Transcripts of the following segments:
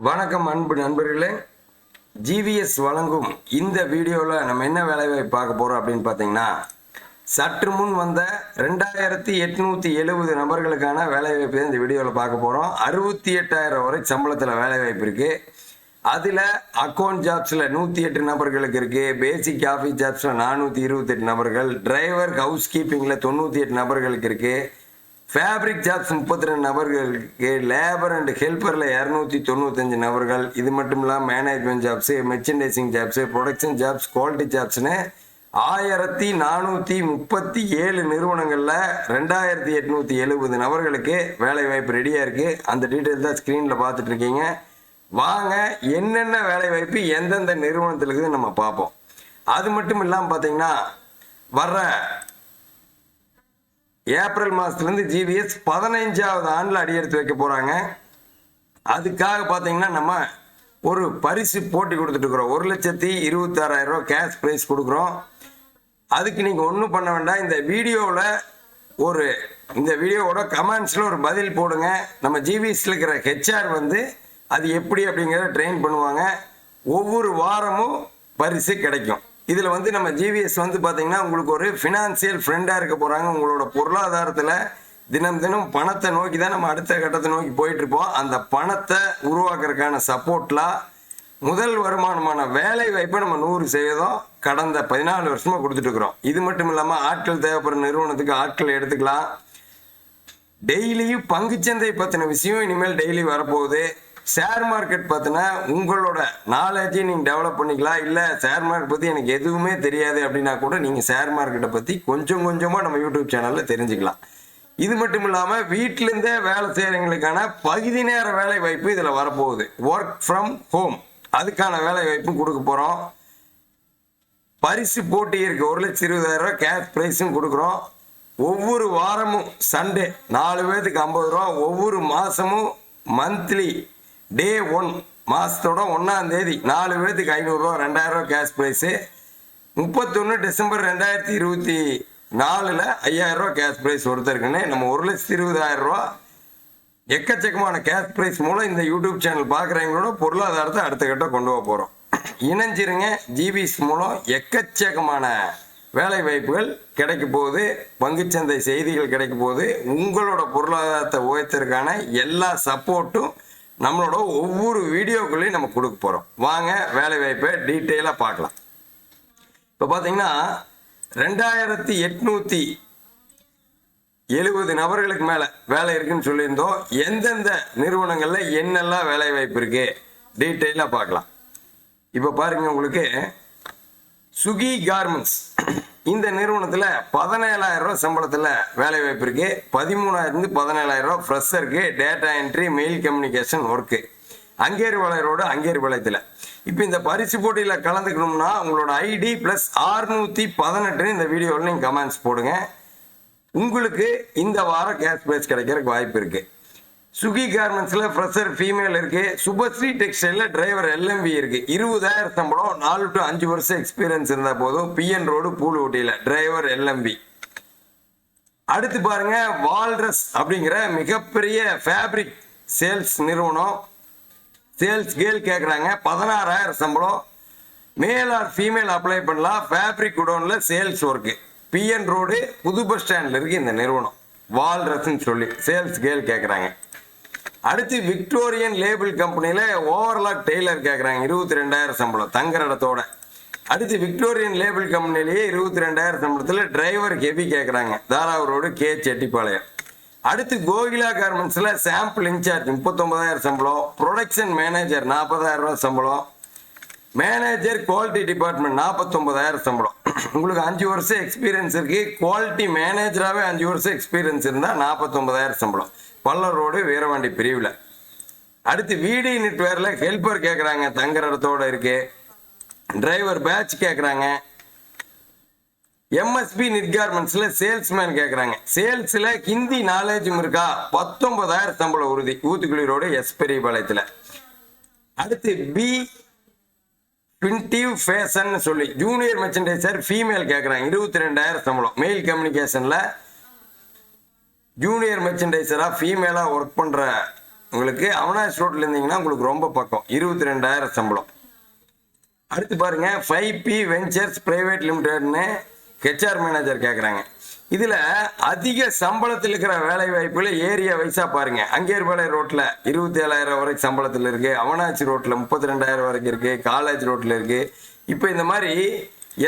வணக்கம் அன்பு நண்பர்களே. ஜிவிஎஸ் வழங்கும் இந்த வீடியோவில் நம்ம என்ன வேலைவாய்ப்பு பார்க்க போகிறோம் அப்படின்னு பார்த்தீங்கன்னா சற்று முன் வந்த ரெண்டாயிரத்தி எட்நூற்றி எழுபது நபர்களுக்கான வேலைவாய்ப்பு இந்த வீடியோவில் பார்க்க போகிறோம் அறுபத்தி எட்டாயிரம் வரை சம்பளத்தில் வேலைவாய்ப்பு இருக்குது அதில் அக்கௌண்ட் ஜாப்ஸில் நூற்றி எட்டு நபர்களுக்கு இருக்குது பேசிக் ஆஃபீஸ் ஜாப்ஸில் நானூற்றி இருபத்தெட்டு நபர்கள். டிரைவர் ஹவுஸ் கீப்பிங்கில் தொண்ணூற்றி எட்டு நபர்களுக்கு இருக்குது ஃபேப்ரிக் ஜாப்ஸ் முப்பத்தி ரெண்டு நபர்களுக்கு லேபர் அண்ட் ஹெல்ப்பரில் இரநூத்தி தொண்ணூத்தஞ்சு நபர்கள். இது மட்டும் இல்லாமல் management jobs merchandising jobs production jobs quality ஜாப்ஸ்னு ஆயிரத்தி நானூற்றி முப்பத்தி ஏழு நிறுவனங்களில் ரெண்டாயிரத்தி எட்நூற்றி எழுபது நபர்களுக்கு வேலை வாய்ப்பு ரெடியாக இருக்குது அந்த டீட்டெயில் தான் ஸ்க்ரீனில் பார்த்துட்டு இருக்கீங்க. வாங்க என்னென்ன வேலை வாய்ப்பு எந்தெந்த நிறுவனத்தில் இருக்குதுன்னு நம்ம பார்ப்போம். அது மட்டும் இல்லாமல் பார்த்தீங்கன்னா வர்ற ஏப்ரல் மாதத்துலேருந்து ஜிவிஎஸ் பதினைஞ்சாவது ஆண்டில் அடியெடுத்து வைக்க போகிறாங்க அதுக்காக பார்த்தீங்கன்னா நம்ம ஒரு பரிசு போட்டி கொடுத்துட்ருக்குறோம் ஒரு லட்சத்தி இருபத்தாறாயிரம் ரூபா கேஷ் ப்ரைஸ் கொடுக்குறோம். அதுக்கு நீங்கள் ஒன்றும் பண்ண வேண்டாம். இந்த வீடியோவில் ஒரு இந்த வீடியோவோட கமெண்ட்ஸில் ஒரு பதில் போடுங்க. நம்ம ஜிவிஎஸ்ல இருக்கிற ஹெச்ஆர் வந்து அது எப்படி அப்படிங்கிறத ட்ரெயின் பண்ணுவாங்க. ஒவ்வொரு வாரமும் பரிசு கிடைக்கும். இதில் வந்து நம்ம ஜிவிஎஸ் வந்து பார்த்தீங்கன்னா உங்களுக்கு ஒரு ஃபினான்சியல் ஃப்ரெண்டாக இருக்க போகிறாங்க உங்களோட பொருளாதாரத்தில் தினம் தினம் பணத்தை நோக்கி தான் நம்ம அடுத்த கட்டத்தை நோக்கி போயிட்டுருப்போம். அந்த பணத்தை உருவாக்குறதுக்கான சப்போர்ட்லாம் முதல் வருமானமான வேலை வாய்ப்பை நம்ம நூறு சதவீதம் கடந்த பதினாலு வருஷமாக கொடுத்துட்ருக்குறோம் இது மட்டும் இல்லாமல் ஆட்கள் தேவைப்படுற நிறுவனத்துக்கு ஆட்கள் எடுத்துக்கலாம். டெய்லியும் பங்குச்சந்தை பற்றின விஷயம் இனிமேல் டெய்லி வரப்போகுது. ஷேர் மார்க்கெட் பார்த்தீங்கன்னா உங்களோட நாலேஜையும் நீங்கள் டெவலப் பண்ணிக்கலாம். இல்லை ஷேர் மார்க்கெட் பற்றி எனக்கு எதுவுமே தெரியாது அப்படின்னா கூட நீங்கள் ஷேர் மார்க்கெட்டை பற்றி கொஞ்சம் கொஞ்சமாக நம்ம யூடியூப் சேனலில் தெரிஞ்சுக்கலாம். இது மட்டும் இல்லாமல் வீட்டிலேருந்தே வேலை செய்கிறவங்களுக்கான பகுதி நேர வேலை வாய்ப்பு இதில் வரப்போகுது. ஒர்க் ஃப்ரம் ஹோம் அதுக்கான வேலை வாய்ப்பும் கொடுக்க போகிறோம் பரிசு போட்டி இருக்குது ஒரு லட்சம் இருபதாயிரம் ரூபா கேஷ் ப்ரைஸும் கொடுக்குறோம். ஒவ்வொரு வாரமும் சண்டே நாலு பேர்த்துக்கு ஐம்பது ரூபா ஒவ்வொரு மாதமும் மந்த்லி டே ஒன் மாதத்தோட ஒன்றாம் தேதி நாலு பேர்த்துக்கு ஐநூறுரூவா ரெண்டாயிரரூவா கேஷ் ப்ரைஸு முப்பத்தொன்று டிசம்பர் ரெண்டாயிரத்தி இருபத்தி நாலில் ஐயாயிரரூவா கேஷ் ப்ரைஸ் ஒருத்தருக்குன்னு நம்ம ஒரு லட்சத்தி இருபதாயிரம் ரூபா எக்கச்சக்கமான கேஷ் ப்ரைஸ் மூலம் இந்த யூடியூப் சேனல் பார்க்குறவங்களோட பொருளாதாரத்தை அடுத்த கட்டம் கொண்டு போக போகிறோம் இணைஞ்சிருங்க ஜிபிஎஸ் மூலம் எக்கச்சக்கமான வேலை வாய்ப்புகள் கிடைக்க போகுது பங்குச்சந்தை செய்திகள் கிடைக்க போகுது. உங்களோட பொருளாதாரத்தை உயர்த்தறதுக்கான எல்லா சப்போர்ட்டும் நம்மளோட ஒவ்வொரு வீடியோக்குள்ளேயும் நம்ம கொடுக்க போகிறோம் வாங்க வேலை வாய்ப்பை டீட்டெயிலாக பார்க்கலாம். இப்போ பார்த்தீங்கன்னா ரெண்டாயிரத்தி எட்நூற்றி எழுபது நபர்களுக்கு மேலே வேலை இருக்குன்னு சொல்லியிருந்தோம். எந்தெந்த நிறுவனங்களில் என்னெல்லாம் வேலை வாய்ப்பு இருக்கு? டீட்டெயிலாக பார்க்கலாம். இப்போ பாருங்க உங்களுக்கு சுகி கார்மெண்ட்ஸ் இந்த நிறுவனத்தில் பதினேழாயிரம் ரூபா சம்பளத்தில் வேலை வாய்ப்பு இருக்கு. பதிமூணாயிரத்து பதினேழாயிரம் ரூபா ஃப்ரெஷருக்கு data entry mail communication work அங்கேரி வளையரோடு அங்கேரி வளையத்தில் இப்போ இந்த பரிசு போட்டியில் கலந்துக்கணும்னா உங்களோட ஐடி ப்ளஸ் ஆறுநூற்றி பதினெட்டுன்னு இந்த வீடியோவில் நீங்கள் கமெண்ட்ஸ் போடுங்க. உங்களுக்கு இந்த வாரம் கேஷ் ப்ரைஸ் கிடைக்கிறதுக்கு வாய்ப்பு இருக்குது சுகி கார்மெண்ட்ஸில் ஃப்ரெஷர் ஃபீமேல் இருக்கு. சுபஸ்ரீ டெக்ஸ்டைலில் டிரைவர் எல்எம்வி இருக்கு. இருபதாயிரம் சம்பளம் நாலு டு அஞ்சு வருஷம் எக்ஸ்பீரியன்ஸ் இருந்தால் போதும். பிஎன் ரோடு பூலூட்டியில் டிரைவர் எல்எம்பி அடுத்து பாருங்க வால்ரஸ் அப்படிங்கிற மிகப்பெரிய ஃபேப்ரிக் சேல்ஸ் நிறுவனம். சேல்ஸ் கேள் கேட்குறாங்க பதினாறாயிரம் சம்பளம். மேல் ஆர் ஃபீமேல் அப்ளை பண்ணலாம். ஃபேப்ரிக் குடோனில் சேல்ஸ் ஒர்க்கு பிஎன் ரோடு புது பஸ் ஸ்டாண்டில் இருக்குது இந்த நிறுவனம். வால்ரஸ்ன்னு சொல்லி சேல்ஸ் கேள் கேட்குறாங்க அடுத்து விக்டோரியன் லேபிள் கம்பெனியில் ஓவர்லாக் டெய்லர் கேட்குறாங்க இருபத்தி ரெண்டாயிரம் சம்பளம் தங்குற இடத்தோட. அடுத்து விக்டோரியன் லேபிள் கம்பெனிலேயே இருபத்தி ரெண்டாயிரம் சம்பளத்தில் டிரைவர் ஹெவி கேட்குறாங்க தாராவூர் கே செட்டிப்பாளையம். அடுத்து கோகிலா கார்மெண்ட்ஸில் சாம்பிள் இன்சார்ஜ் முப்பத்தொம்பதாயிரம் சம்பளம். ப்ரொடக்ஷன் மேனேஜர் நாற்பதாயிரம் ரூபா சம்பளம். மேனேஜர் குவாலிட்டி டிபார்ட்மெண்ட் நாற்பத்தொம்பதாயிரம் சம்பளம். உங்களுக்கு அஞ்சு வருஷம் எக்ஸ்பீரியன்ஸ் இருக்கு. குவாலிட்டி மேனேஜராகவே அஞ்சு வருஷம் எக்ஸ்பீரியன்ஸ் இருந்தால் நாற்பத்தொம்பதாயிரம் சம்பளம். பல்லர் ரோடு வீரவாண்டி பிரிவில். அடுத்து வீடி நெட்வேரில் ஹெல்ப்பர் கேட்குறாங்க தங்குற இடத்தோட இருக்கு. டிரைவர் பேட்ச் கேட்குறாங்க எம்எஸ்பி நிட் கார்மெண்ட்ஸில் சேல்ஸ்மேன் கேட்குறாங்க சேல்ஸில் ஹிந்தி நாலேஜும் இருக்கா? பத்தொன்பதாயிரம் சம்பளம் உறுதி. ஊத்துக்குழி ரோடு எஸ் பெரியபாளையத்தில் அடுத்து பி பின்டிவ் ஃபேஷன் சொல்லி ஜூனியர் மெர்ச்சன்டைசர் ஃபீமேல் கேட்குறாங்க இருபத்தி ரெண்டாயிரம் சம்பளம் மெயில் கம்யூனிகேஷனில் ஜூனியர் மெர்ச்சன்டைசராக ஃபீமேலாக ஒர்க் பண்ணுற உங்களுக்கு அவனாஸ் ரோட்டில் இருந்தீங்கன்னா உங்களுக்கு ரொம்ப பக்கம். இருபத்தி ரெண்டாயிரம் சம்பளம். அடுத்து பாருங்க ஃபைவ் பி வெஞ்சர்ஸ் ப்ரைவேட் லிமிடெட்னு ஹெச்ஆர் மேனேஜர் கேட்குறாங்க இதில் அதிக சம்பளத்தில் இருக்கிற வேலை வாய்ப்புகளை ஏரியா வைஸாக பாருங்க. அங்கேர்பாளைய ரோட்டில் இருபத்தி ஏழாயிரம் வரைக்கும் சம்பளத்தில் இருக்கு. அவனாச்சி ரோட்டில் முப்பத்தி ரெண்டாயிரம் வரைக்கும் இருக்கு. காலேஜ் ரோட்டில் இருக்கு. இப்போ இந்த மாதிரி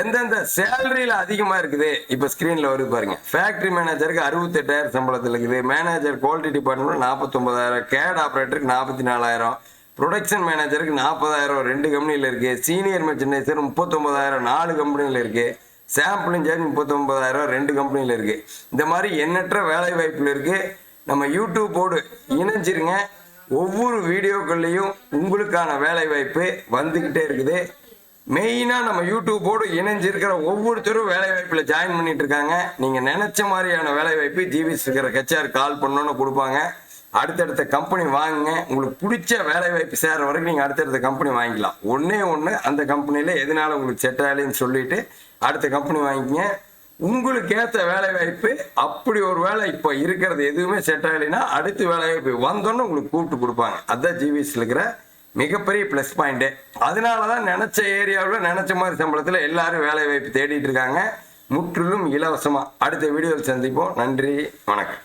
எந்தெந்த சேலரியில் அதிகமாக இருக்குது? இப்போ ஸ்க்ரீனில் வருது பாருங்க. ஃபேக்ட்ரி மேனேஜருக்கு அறுபத்தெட்டாயிரம் சம்பளத்தில் இருக்குது. மேனேஜர் குவாலிட்டி டிபார்ட்மெண்ட் நாற்பத்தொம்பதாயிரம் கேட் ஆப்ரேட்டருக்கு நாற்பத்தி நாலாயிரம் ப்ரொடக்ஷன் மேனேஜருக்கு நாற்பதாயிரம் ரெண்டு கம்பெனியில் இருக்குது சீனியர் மெர்ச்சன்டைசர் முப்பத்தொம்பதாயிரம் நாலு கம்பெனியில் இருக்குது சாம்பிளும் இன்சார்ஜ் முப்பத்தொம்பதாயிரம் ரெண்டு கம்பெனியில் இருக்குது இந்த மாதிரி எண்ணற்ற வேலை வாய்ப்புகள் இருக்குது நம்ம யூடியூப்போடு இணைஞ்சிருங்க. ஒவ்வொரு வீடியோக்கள்லையும் உங்களுக்கான வேலை வாய்ப்பு வந்துக்கிட்டே இருக்குது. மெயினாக நம்ம யூடியூப்போடு இணைஞ்சிருக்கிற ஒவ்வொருத்தரும் வேலை வாய்ப்பில் ஜாயின் பண்ணிட்டு இருக்காங்க. நீங்கள் நினச்ச மாதிரியான வேலை வாய்ப்பு ஜிவிஸ் இருக்கிற ஹெச்ஆர் கால் பண்ணோன்னு கொடுப்பாங்க. அடுத்தடுத்த கம்பெனி வாங்குங்க. உங்களுக்கு பிடிச்ச வேலை வாய்ப்பு சேர்ற வரைக்கும் நீங்கள் அடுத்தடுத்த கம்பெனி வாங்கிக்கலாம். ஒன்றே ஒன்று அந்த கம்பெனியில் எதனால உங்களுக்கு செட் ஆகலைன்னு சொல்லிட்டு அடுத்த கம்பெனி வாங்கிக்கங்க. உங்களுக்கு ஏற்ற வேலை வாய்ப்பு அப்படி ஒரு வேலை இப்போ இருக்கிறது எதுவுமே செட் ஆகலைன்னா அடுத்த வேலை வாய்ப்பு வந்தோன்னு உங்களுக்கு கூப்பிட்டு கொடுப்பாங்க. அதுதான் ஜிவிஎஸ்ல இருக்கிற மிகப்பெரிய ப்ளஸ் பாயிண்ட்டு அதனால தான் நினச்ச ஏரியாவில் நினச்ச மாதிரி சம்பளத்தில் எல்லாரும் வேலை வாய்ப்பு தேடிட்டு இருக்காங்க. முற்றிலும் இலவசமாக அடுத்த வீடியோவில் சந்திப்போம். நன்றி. வணக்கம்.